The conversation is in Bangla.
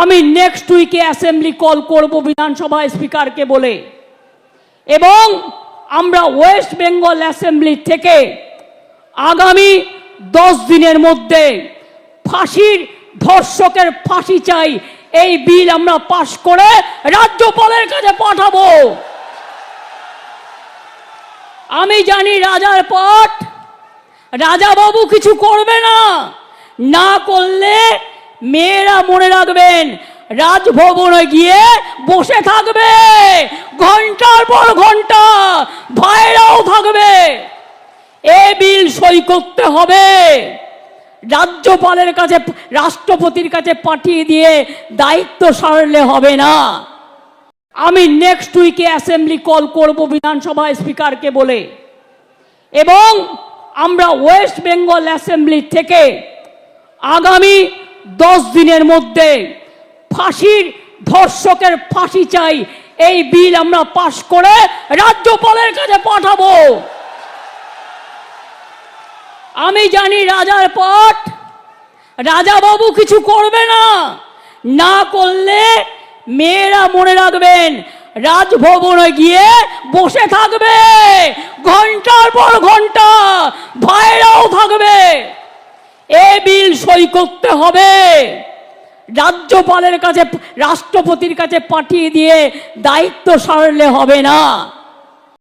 আমি নেক্সট উইকে অ্যাসেম্বলি কল করব বিধানসভা স্পিকারকে বলে। এবং আমরা ওয়েস্ট বেঙ্গল অ্যাসেম্বলি থেকে আগামী দশ দিনের মধ্যে ফাঁসির ধর্ষকের ফাঁসি চাই, এই বিল আমরা পাশ করে রাজ্যপালের কাছে পাঠাবো। আমি জানি রাজার পট রাজাবাবু কিছু করবে না না করলে মেয়েরা মনে রাখবেন, রাজভবনে গিয়ে বসে থাকবে। ঘণ্টার পর ঘণ্টা ভাইরাও থাকবে। এ বিল সই করতে হবে। রাজ্যপালের কাছে, রাষ্ট্রপতির কাছে পাঠিয়ে দিয়ে দায়িত্ব সারলে হবে না। আমি নেক্সট উইকে অ্যাসেম্বলি কল করব বিধানসভা স্পিকারকে বলে। এবং আমরা ওয়েস্ট বেঙ্গল অ্যাসেম্বলি থেকে আগামী দশ দিনের মধ্যে ফাঁসির ধর্ষকের ফাঁসি চাই। এই বিল আমরা পাশ করে রাজ্যপালের কাছে পাঠাবো। আমি জানি রাজার পট রাজাবাবু কিছু করবে না। না করলে মেয়েরা মনে রাখবেন, রাজভবনে গিয়ে বসে থাকবে। ঘণ্টার পর ঘণ্টা ভাইরাও থাকবে। এ বিল সই করতে হবে। রাজ্যপালের কাছে, রাষ্ট্রপতির কাছে পাঠিয়ে দিয়ে দায়িত্ব সারলে হবে না।